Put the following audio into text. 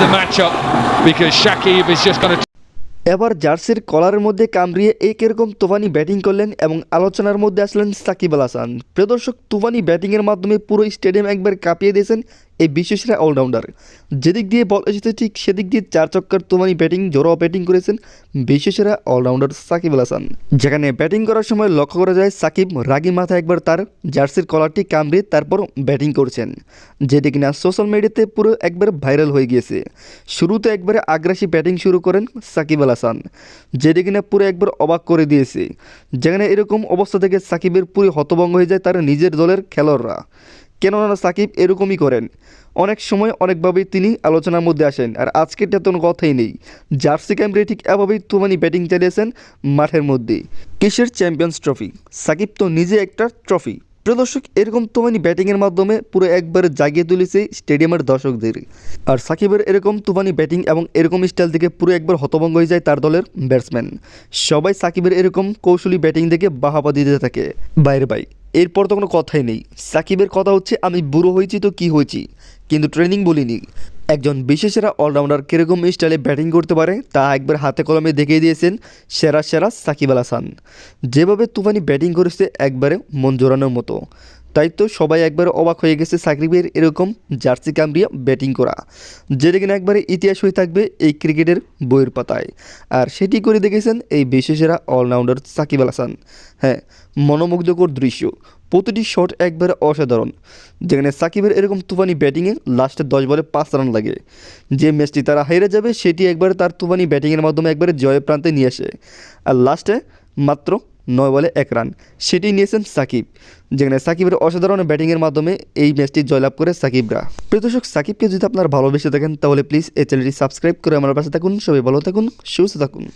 the matchup because Shakib is just going to এবার জার্সির কলারের মধ্যে কামড়িয়ে এই কীরকম তুফানি ব্যাটিং করলেন এবং আলোচনার মধ্যে আসলেন সাকিব আল হাসান। প্রদর্শক তুফানি ব্যাটিংয়ের মাধ্যমে পুরো স্টেডিয়াম একবার কাঁপিয়ে দিয়েছেন এই বিশ্বসেরা অলরাউন্ডার যেদিক দিয়ে বল এসেছে, ঠিক সেদিক দিয়ে চার চক্কর তুফানি ব্যাটিং জোরাও ব্যাটিং করেছেন বিশ্বসেরা অলরাউন্ডার সাকিব আল হাসান। যেখানে ব্যাটিং করার সময় লক্ষ্য করা যায়, সাকিব রাগি মাথা একবার তার জার্সির কলারটি কামড়ে তারপর ব্যাটিং করছেন। যেটি কিনা সোশ্যাল মিডিয়াতে পুরো একবার ভাইরাল হয়ে গিয়েছে। শুরুতে একবারে আগ্রাসী ব্যাটিং শুরু করেন সাকিব আল হাসান। যেটি কিনা পুরো একবার অবাক করে দিয়েছে। যেখানে এরকম অবস্থা থেকে সাকিবের পুরো হতভঙ্গ হয়ে যায় তার নিজের দলের খেলোয়াড়রা। কেননা সাকিব এরকমই করেন। অনেক সময় অনেকভাবেই তিনি আলোচনার মধ্যে আসেন, আর আজকেরটা তো কোনো কথাই নেই। জার্সি ক্যাম্পে ঠিক এভাবেই তুমানি ব্যাটিং চালিয়েছেন মাঠের মধ্যে কিসের চ্যাম্পিয়ন্স ট্রফি? সাকিব তো নিজে একটা ট্রফি। প্রিয় দর্শক, এরকম তুমানি ব্যাটিংয়ের মাধ্যমে পুরো একবার জাগিয়ে তুলেছে স্টেডিয়ামের দর্শকদের। আর সাকিবের এরকম তুফানি ব্যাটিং এবং এরকম স্টাইল থেকে পুরো একবার হতভঙ্গ হয়ে যায় তার দলের ব্যাটসম্যান। সবাই সাকিবের এরকম কৌশলী ব্যাটিং দেখে বাহাবা দিতে থাকে। বাইরে বাই এরপর তো কোনো কথাই নেই। সাকিবের কথা হচ্ছে, আমি বুড়ো হয়েছি তো কি হয়েছি? কিন্তু ট্রেনিং বলিনি। একজন বিশেষেরা অলরাউন্ডার কীরকম স্টাইলে ব্যাটিং করতে পারে, তা একবার হাতে কলমে দেখিয়ে দিয়েছেন সেরা সেরা সাকিব আল হাসান। যেভাবে তুফানি ব্যাটিং করেছে, একবারে মন জোরানোর মতো। তাই তো সবাই একবার অবাক হয়ে গেছে সাকিবের এরকম জার্সি কামড়িয়া ব্যাটিং করা। যেটা কিনা একবারে ইতিহাস হয়ে থাকবে এই ক্রিকেটের বইয়ের পাতায়। আর সেটি করে দেখেছেন এই বিশেষেরা অলরাউন্ডার সাকিব আল হাসান। হ্যাঁ মনোমুগ্ধকর দৃশ্য। প্রতিটি শট একবারে অসাধারণ। যেখানে সাকিবের এরকম তুফানি ব্যাটিংয়ে লাস্টে দশ বলে পাঁচ রান লাগে। যে ম্যাচটি তারা হেরে যাবে, সেটি একবারে তার তুফানি ব্যাটিংয়ের মাধ্যমে একবারে জয় প্রান্তে নিয়ে আসে। আর লাস্টে মাত্র নয় বলে এক রান। সেটি নিয়েছেন সাকিব। যেখানে সাকিবের অসাধারণ ব্যাটিংয়ের মাধ্যমে এই ম্যাচটি জয়লাভ করে সাকিবরা। প্রিয় দর্শক, সাকিবকে যদি আপনার ভালোবেসে থাকেন, তাহলে প্লিজ এই চ্যানেলটি সাবস্ক্রাইব করে আমার পাশে থাকুন। সবাই ভালো থাকুন, সুস্থ থাকুন।